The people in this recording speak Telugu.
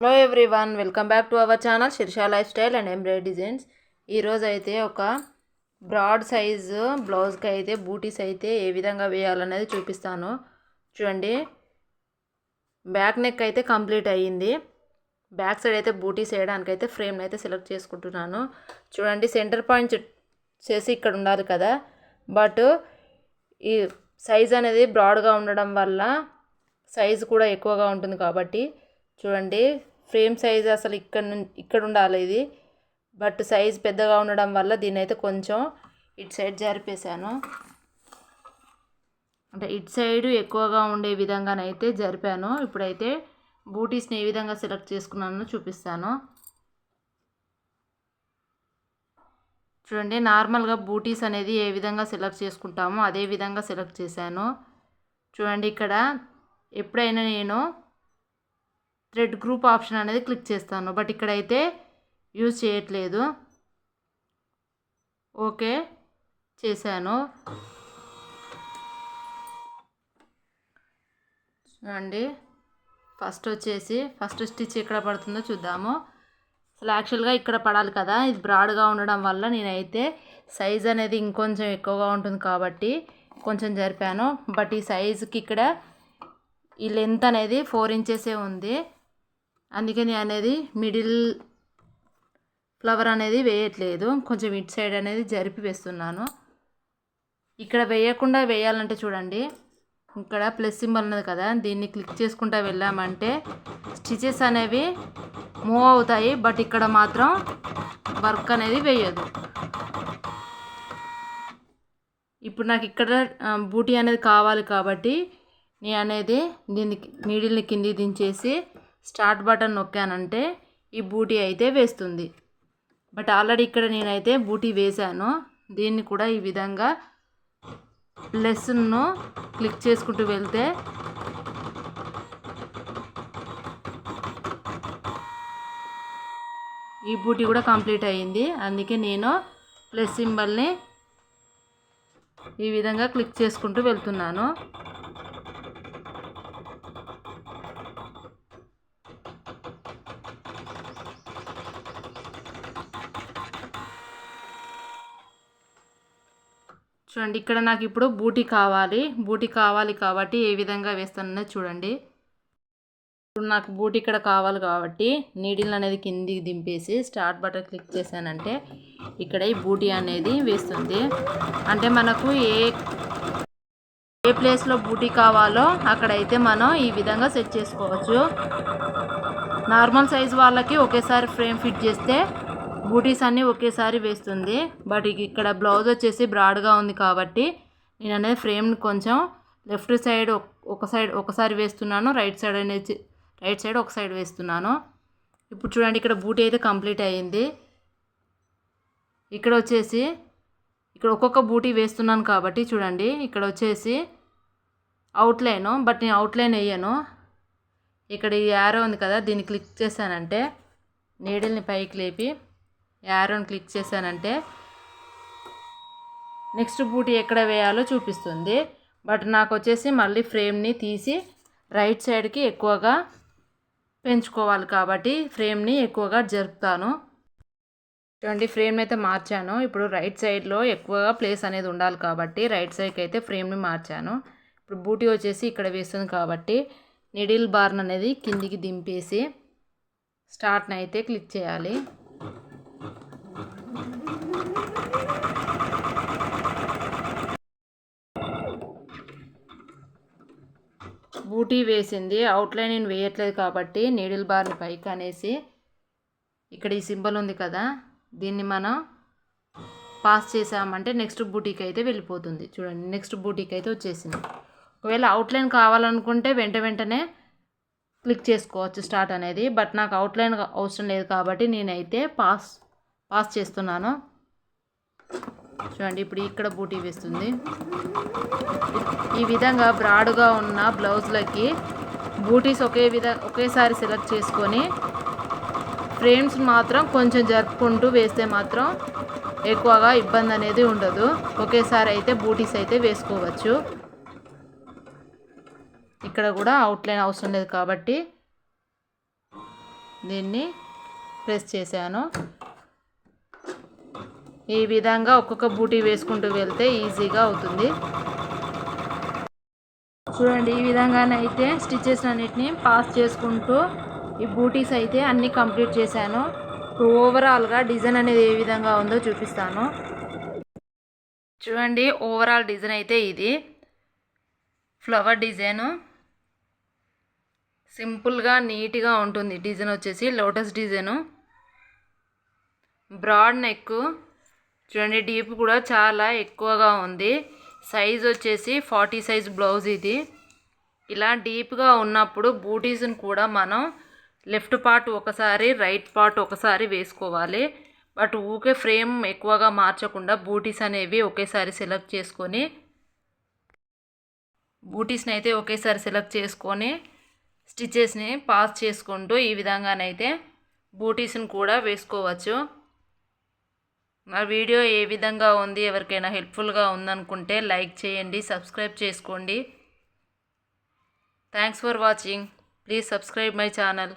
Hello everyone welcome back to our channel Shirsha lifestyle and embroidery designs ఈరోజు అయితే ఒక బ్రాడ్ సైజు బ్లౌజ్కి అయితే బూటీస్ అయితే ఏ విధంగా వేయాలనేది చూపిస్తాను. చూడండి. బ్యాక్ నెక్ అయితే కంప్లీట్ అయ్యింది. బ్యాక్ సైడ్ అయితే బూటీస్ వేయడానికి అయితే అయితే సెలెక్ట్ చేసుకుంటున్నాను. చూడండి సెంటర్ పాయింట్ చేసి ఇక్కడ ఉండాలి కదా. బట్ ఈ సైజ్ అనేది బ్రాడ్గా ఉండడం వల్ల సైజు కూడా ఎక్కువగా ఉంటుంది కాబట్టి చూడండి ఫ్రేమ్ సైజ్ అసలు ఇక్కడ ఇక్కడ ఉండాలి ఇది. బట్ సైజ్ పెద్దగా ఉండడం వల్ల దీని అయితే కొంచెం ఇటు సైడ్ జరిపేశాను. అంటే ఇటు సైడ్ ఎక్కువగా ఉండే విధంగానైతే జరిపాను. ఇప్పుడైతే బూటీస్ని ఏ విధంగా సెలెక్ట్ చేసుకున్నానో చూపిస్తాను. చూడండి నార్మల్గా బూటీస్ అనేది ఏ విధంగా సెలెక్ట్ చేసుకుంటామో అదే విధంగా సెలెక్ట్ చేశాను. చూడండి ఇక్కడ ఎప్పుడైనా నేను థ్రెడ్ గ్రూప్ ఆప్షన్ అనేది క్లిక్ చేస్తాను. బట్ ఇక్కడైతే యూజ్ చేయట్లేదు. ఓకే చేశాను. చూడండి ఫస్ట్ వచ్చేసి ఫస్ట్ స్టిచ్ ఎక్కడ పడుతుందో చూద్దాము. అసలు యాక్చువల్గా ఇక్కడ పడాలి కదా ఇది బ్రాడ్గా ఉండడం వల్ల నేనైతే సైజ్ అనేది ఇంకొంచెం ఎక్కువగా ఉంటుంది కాబట్టి కొంచెం జరిపాను. బట్ ఈ సైజుకి ఇక్కడ ఈ లెంత్ అనేది ఫోర్ ఇంచెసే ఉంది. అందుకని అనేది మిడిల్ ఫ్లవర్ అనేది వేయట్లేదు. కొంచెం ఇటు సైడ్ అనేది జరిపి వేస్తున్నాను. ఇక్కడ వేయకుండా వేయాలంటే చూడండి. ఇక్కడ ప్లస్ సింబల్ ఉన్నది కదా దీన్ని క్లిక్ చేసుకుంటా వెళ్ళామంటే స్టిచెస్ అనేవి మూవ్ అవుతాయి బట్ ఇక్కడ మాత్రం వర్క్ అనేది వేయదు. ఇప్పుడు నాకు ఇక్కడ బూటీ అనేది కావాలి కాబట్టి నేను అనేది దీన్ని నీడిల్ని కింది దించేసి స్టార్ట్ బటన్ నొక్కానంటే ఈ బూటీ అయితే వేస్తుంది. బట్ ఆల్రెడీ ఇక్కడ నేనైతే బూటీ వేశాను. దీన్ని కూడా ఈ విధంగా లెసన్ను క్లిక్ చేసుకుంటూ వెళ్తే ఈ బూటీ కూడా కంప్లీట్ అయ్యింది. అందుకే నేను ప్లస్ సింబల్ని ఈ విధంగా క్లిక్ చేసుకుంటూ వెళ్తున్నాను. చూడండి ఇక్కడ నాకు ఇప్పుడు బూటీ కావాలి. బూటీ కావాలి కాబట్టి ఏ విధంగా వేస్తానన్నది చూడండి. ఇప్పుడు నాకు బూటీ ఇక్కడ కావాలి కాబట్టి నీడిల్ అనేది కిందికి దింపేసి స్టార్ట్ బటన్ క్లిక్ చేశానంటే ఇక్కడ ఈ బూటీ అనేది వేస్తుంది. అంటే మనకు ఏ ఏ ప్లేస్లో బూటీ కావాలో అక్కడైతే మనం ఈ విధంగా సెట్ చేసుకోవచ్చు. నార్మల్ సైజ్ వాళ్ళకి ఒకేసారి ఫ్రేమ్ ఫిట్ చేస్తే బూటీస్ అన్నీ ఒకేసారి వేస్తుంది. బట్ ఇక్కడ బ్లౌజ్ వచ్చేసి బ్రాడ్గా ఉంది కాబట్టి నేను అనేది ఫ్రేమ్ని కొంచెం లెఫ్ట్ సైడ్ ఒక సైడ్ ఒకసారి వేస్తున్నాను. రైట్ సైడ్ అనేది రైట్ సైడ్ ఒక సైడ్ వేస్తున్నాను. ఇప్పుడు చూడండి ఇక్కడ బూటీ అయితే కంప్లీట్ అయ్యింది. ఇక్కడ వచ్చేసి ఇక్కడ ఒక్కొక్క బూటీ వేస్తున్నాను కాబట్టి చూడండి ఇక్కడ వచ్చేసి అవుట్లైను బట్ నేను అవుట్లైన్ వేయను. ఇక్కడ ఈ యారో ఉంది కదా దీన్ని క్లిక్ చేశానంటే నీడిల్ని పైకి లేపి యారోని క్లిక్ చేశానంటే నెక్స్ట్ బూటీ ఎక్కడ వేయాలో చూపిస్తుంది. బట్ నాకు వచ్చేసి మళ్ళీ ఫ్రేమ్ని తీసి రైట్ సైడ్కి ఎక్కువగా పెంచుకోవాలి కాబట్టి ఫ్రేమ్ని ఎక్కువగా జరుపుతాను. చూడండి ఫ్రేమ్ అయితే మార్చాను. ఇప్పుడు రైట్ సైడ్లో ఎక్కువగా ప్లేస్ అనేది ఉండాలి కాబట్టి రైట్ సైడ్కి అయితే ఫ్రేమ్ని మార్చాను. ఇప్పుడు బూటీ వచ్చేసి ఇక్కడ వేస్తుంది కాబట్టి నిడిల్ బార్న్ అనేది కిందికి దింపేసి స్టార్ట్ని అయితే క్లిక్ చేయాలి. బూటీ వేసింది. అవుట్లైన్ నేను వేయట్లేదు కాబట్టి నీడిల్ బార్ని పైకి అనేసి ఇక్కడ ఈ సింబల్ ఉంది కదా దీన్ని మనం పాస్ చేసామంటే నెక్స్ట్ బూటీకి అయితే వెళ్ళిపోతుంది. చూడండి నెక్స్ట్ బూటీకి అయితే వచ్చేసింది. ఒకవేళ అవుట్లైన్ కావాలనుకుంటే వెంట వెంటనే క్లిక్ చేసుకోవచ్చు స్టార్ట్ అనేది. బట్ నాకు అవుట్లైన్ అవసరం లేదు కాబట్టి నేనైతే పాస్ పాస్ చేస్తున్నాను. చూడండి ఇప్పుడు ఇక్కడ బూటీ వేస్తుంది. ఈ విధంగా బ్రాడ్గా ఉన్న బ్లౌజ్లకి బూటీస్ ఒకే విధ ఒకేసారి సెలెక్ట్ చేసుకొని ఫ్రేమ్స్ మాత్రం కొంచెం జరుపుకుంటూ వేస్తే మాత్రం ఎక్కువగా ఇబ్బంది అనేది ఉండదు. ఒకేసారి అయితే బూటీస్ అయితే వేసుకోవచ్చు. ఇక్కడ కూడా అవుట్లైన్ అవసరం లేదు కాబట్టి దీన్ని ప్రెస్ చేశాను. ఈ విధంగా ఒక్కొక్క బూటీ వేసుకుంటూ వెళ్తే ఈజీగా అవుతుంది. చూడండి ఈ విధంగానైతే స్టిచెస్ అన్నిటిని పాస్ చేసుకుంటూ ఈ బూటీస్ అయితే అన్నీ కంప్లీట్ చేశాను. ఇప్పుడు ఓవరాల్గా డిజైన్ అనేది ఏ విధంగా ఉందో చూపిస్తాను. చూడండి ఓవరాల్ డిజైన్ అయితే ఇది. Flower design. సింపుల్గా నీట్గా ఉంటుంది. డిజైన్ వచ్చేసి లోటస్ డిజైను. బ్రాడ్ నెక్ చూడండి డీప్ కూడా చాలా ఎక్కువగా ఉంది. సైజ్ వచ్చేసి ఫార్టీ సైజ్ బ్లౌజ్ ఇది. ఇలా డీప్గా ఉన్నప్పుడు బూటీస్ని కూడా మనం లెఫ్ట్ పార్ట్ ఒకసారి రైట్ పార్ట్ ఒకసారి వేసుకోవాలి. బట్ ఊకే ఫ్రేమ్ ఎక్కువగా మార్చకుండా బూటీస్ అనేవి ఒకేసారి సెలెక్ట్ చేసుకొని బూటీస్ని అయితే ఒకేసారి సెలెక్ట్ చేసుకొని స్టిచెస్ని పాస్ చేసుకుంటూ ఈ విధంగానైతే బూటీస్ని కూడా వేసుకోవచ్చు. నా వీడియో ఏ విధంగా ఉంది ఎవరికైనా హెల్ప్ఫుల్గా ఉందనుకుంటే లైక్ చేయండి సబ్స్క్రైబ్ చేసుకోండి. Thanks for watching please subscribe my channel